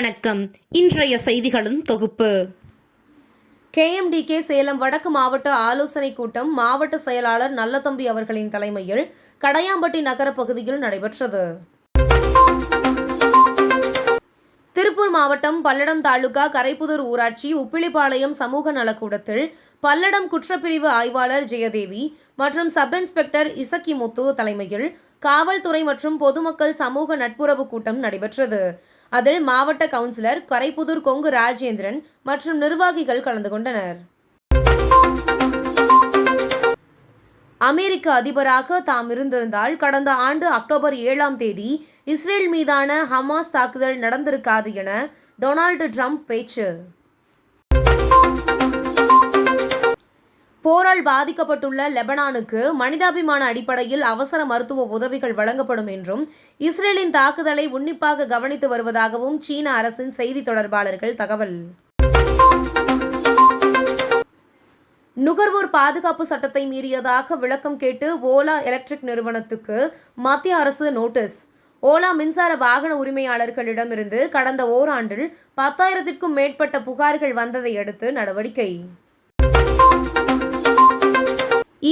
வணக்கம். இன்றைய செய்திகளின் தொகுப்பு. கேஎம்டிகே சேலம் வடக்கு மாவட்ட ஆலோசனைக் கூட்டம் மாவட்ட செயலாளர் நல்லதம்பி அவர்களின் தலைமையில் கடையாம்பட்டி நகர பகுதியில் நடைபெற்றது. திருப்பூர் மாவட்டம் பல்லடம் தாலுகா கரைப்புதூர் ஊராட்சி உப்பிலிபாளையம் சமூக நலக்கூடத்தில் பல்லடம் குற்றப்பிரிவு ஆய்வாளர் ஜெயதேவி மற்றும் சப் இன்ஸ்பெக்டர் இசக்கிமுத்து தலைமையில் காவல்துறை மற்றும் பொதுமக்கள் சமூக நட்புறவு கூட்டம் நடைபெற்றது. அதில் மாவட்ட கவுன்சிலர் கரைப்புதூர் கொங்கு ராஜேந்திரன் மற்றும் நிர்வாகிகள் கலந்து கொண்டனர். அமெரிக்க அதிபராக தாம் இருந்திருந்தால் கடந்த ஆண்டு அக்டோபர் ஏழாம் தேதி இஸ்ரேல் மீதான ஹமாஸ் தாக்குதல் நடந்திருக்காது என டொனால்டு ட்ரம்ப் பேச்சு. போரால் பாதிக்கப்பட்டுள்ள லெபனானுக்கு மனிதாபிமான அடிப்படையில் அவசர மருத்துவ உதவிகள் வழங்கப்படும் என்றும் இஸ்ரேலின் தாக்குதலை உன்னிப்பாக கவனித்து வருவதாகவும் சீன அரசின் செய்தி தொடர்பாளர்கள் தகவல். நுகர்வோர் பாதுகாப்பு சட்டத்தை மீறியதாக விளக்கம் கேட்டு ஓலா எலக்ட்ரிக் நிறுவனத்துக்கு மத்திய அரசு நோட்டீஸ். ஓலா மின்சார வாகன உரிமையாளர்களிடமிருந்து கடந்த ஓராண்டில் பத்தாயிரத்திற்கும் மேற்பட்ட புகார்கள் வந்ததை அடுத்து நடவடிக்கை.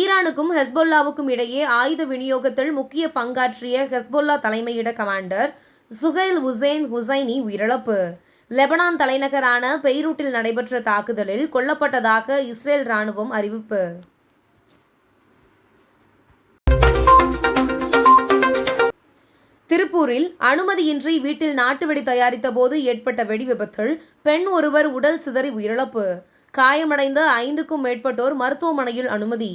ஈரானுக்கும் ஹெஸ்பொல்லாவுக்கும் இடையே ஆயுத விநியோகத்தில் முக்கிய பங்காற்றிய ஹெஸ்பொல்லா தலைமையிட கமாண்டர் சுஹைல் உசேன் ஹுசைனி உயிரிழப்பு. லெபனான் தலைநகரான பெய்ரூட்டில் நடைபெற்ற தாக்குதலில் கொல்லப்பட்டதாக இஸ்ரேல் ராணுவம் அறிவிப்பு. திருப்பூரில் அனுமதியின்றி வீட்டில் நாட்டு வெடி தயாரித்த போது ஏற்பட்ட வெடி விபத்தில் பெண் ஒருவர் உடல் சிதறி உயிரிழப்பு. காயமடைந்த ஐந்துக்கும் மேற்பட்டோர் மருத்துவமனையில் அனுமதி.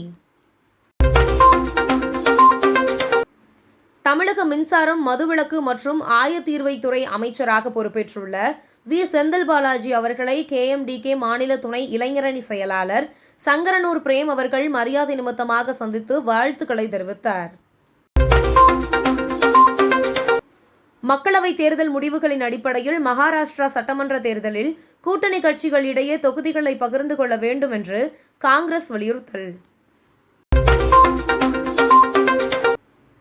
தமிழக மின்சாரம் மதுவிலக்கு மற்றும் ஆயத்தீர்வைத்துறை அமைச்சராக பொறுப்பேற்றுள்ள வி. செந்தில் பாலாஜி அவர்களை கேஎம்டிகே மாநில துணை இளைஞரணி செயலாளர் சங்கரனூர் பிரேம் அவர்கள் மரியாதை நிமித்தமாக சந்தித்து வாழ்த்துக்களை தெரிவித்தார். மக்களவைத் தேர்தல் முடிவுகளின் அடிப்படையில் மகாராஷ்டிரா சட்டமன்ற தேர்தலில் கூட்டணி கட்சிகள் இடையே தொகுதிகளை பகிர்ந்து கொள்ள வேண்டும் என்று காங்கிரஸ் வலியுறுத்தல்.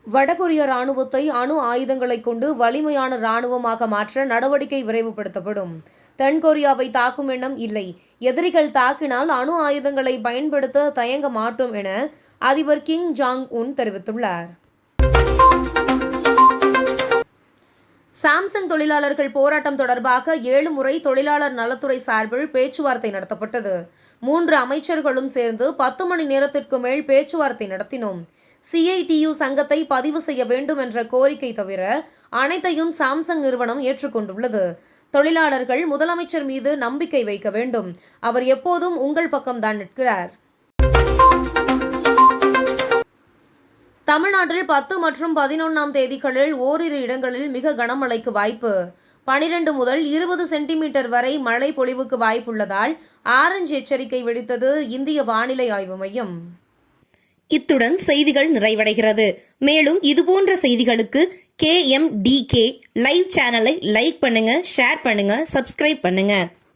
வடகொரிய ராணுவத்தை அணு ஆயுதங்களை கொண்டு வலிமையான ராணுவமாக மாற்ற நடவடிக்கை விரைவுபடுத்தப்படும். தென்கொரியாவை தாக்கும் எண்ணம் இல்லை. எதிரிகள் தாக்கினால் அணு ஆயுதங்களை பயன்படுத்த தயங்க மாட்டோம் என அதிபர் கிங் ஜாங் உன் தெரிவித்துள்ளார். சாம்சங் தொழிலாளர்கள் போராட்டம் தொடர்பாக ஏழு முறை தொழிலாளர் நலத்துறை சார்பில் பேச்சுவார்த்தை நடத்தப்பட்டது. மூன்று அமைச்சர்களும் சேர்ந்து பத்து மணி நேரத்திற்கு மேல் பேச்சுவார்த்தை நடத்தினோம். சிஐடியு சங்கத்தை பதிவு செய்ய வேண்டும் என்ற கோரிக்கை தவிர அனைத்தையும் சாம்சங் நிறுவனம் ஏற்றுக்கொண்டுள்ளது. தொழிலாளர்கள் முதலமைச்சர் மீது நம்பிக்கை வைக்க வேண்டும். அவர் எப்போதும் உங்கள் பக்கம்தான் நிற்கிறார். தமிழ்நாட்டில் பத்து மற்றும் பதினொன்றாம் தேதிகளில் ஓரிரு இடங்களில் மிக கனமழைக்கு வாய்ப்பு. பனிரெண்டு முதல் இருபது சென்டிமீட்டர் வரை மழை பொழிவுக்கு வாய்ப்புள்ளதால் ஆரஞ்சு எச்சரிக்கை விடுத்தது இந்திய வானிலை ஆய்வு மையம். இத்துடன் செய்திகள் நிறைவடைகிறது. மேலும் இதுபோன்ற செய்திகளுக்கு K M D K live சேனலை லைக் பண்ணுங்க ஷேர் பண்ணுங்க சப்ஸ்கிரைப் பண்ணுங்க.